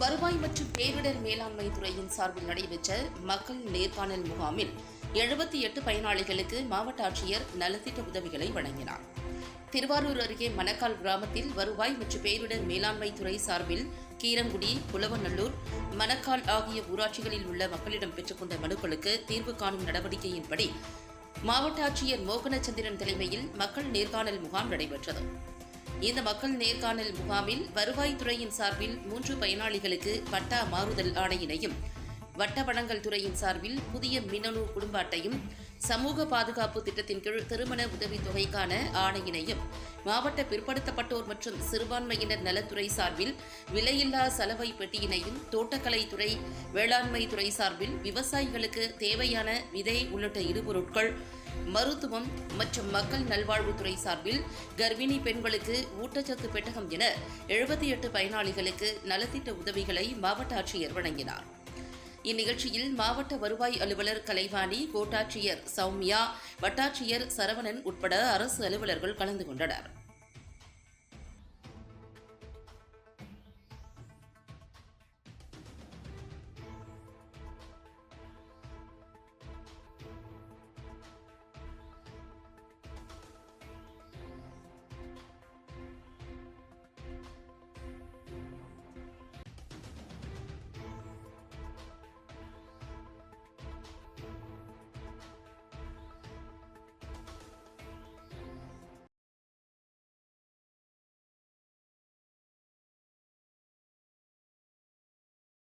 வருவாய் மற்றும் பேரிடர் மேலாண்மை துறையின் சார்பில் நடைபெற்ற மக்கள் நேர்காணல் முகாமில் எழுபத்தி எட்டு பயனாளிகளுக்கு மாவட்ட ஆட்சியர் நலத்திட்ட உதவிகளை வழங்கினார். திருவாரூர் அருகே மணக்கால் கிராமத்தில் வருவாய் மற்றும் பேரிடர் மேலாண்மை துறை சார்பில் கீரங்குடி புலவநல்லூர் மணக்கால் ஆகிய ஊராட்சிகளில் உள்ள மக்களிடம் பெற்றுக்கொண்ட மனுக்களுக்கு தீர்வு காணும் நடவடிக்கையின்படி மாவட்ட ஆட்சியர் மோகனச்சந்திரன் தலைமையில் மக்கள் நேர்காணல் முகாம் நடைபெற்றது. இந்த மக்கள் நேர்காணல் முகாமில் வருவாய்த்துறையின் சார்பில் மூன்று பயனாளிகளுக்கு பட்டா மாறுதல் ஆணையினையும் வட்ட வளங்கள் துறையின் சார்பில் புதிய மின்னணு குடும்ப அட்டையும் சமூக பாதுகாப்பு திட்டத்தின் கீழ் திருமண உதவித் தொகைக்கான ஆணையினையும் மாவட்ட பிற்படுத்தப்பட்டோர் மற்றும் சிறுபான்மையினர் நலத்துறை சார்பில் விலையில்லா சலவை பெட்டியினையும் தோட்டக்கலைத்துறை வேளாண்மை துறை சார்பில் விவசாயிகளுக்கு தேவையான விதை உள்ளிட்ட இடுபொருட்கள் மருத்துவம் மற்றும் மக்கள் நல்வாழ்வுத்துறை சார்பில் கர்ப்பிணி பெண்களுக்கு ஊட்டச்சத்து பெட்டகம் என எழுபத்தி எட்டு பயனாளிகளுக்கு நலத்திட்ட உதவிகளை மாவட்ட ஆட்சியர் வழங்கினார். இந்நிகழ்ச்சியில் மாவட்ட வருவாய் அலுவலர் கலைவாணி கோட்டாட்சியர் சௌமியா வட்டாட்சியர் சரவணன் உட்பட அரசு அலுவலர்கள் கலந்து கொண்டனர்.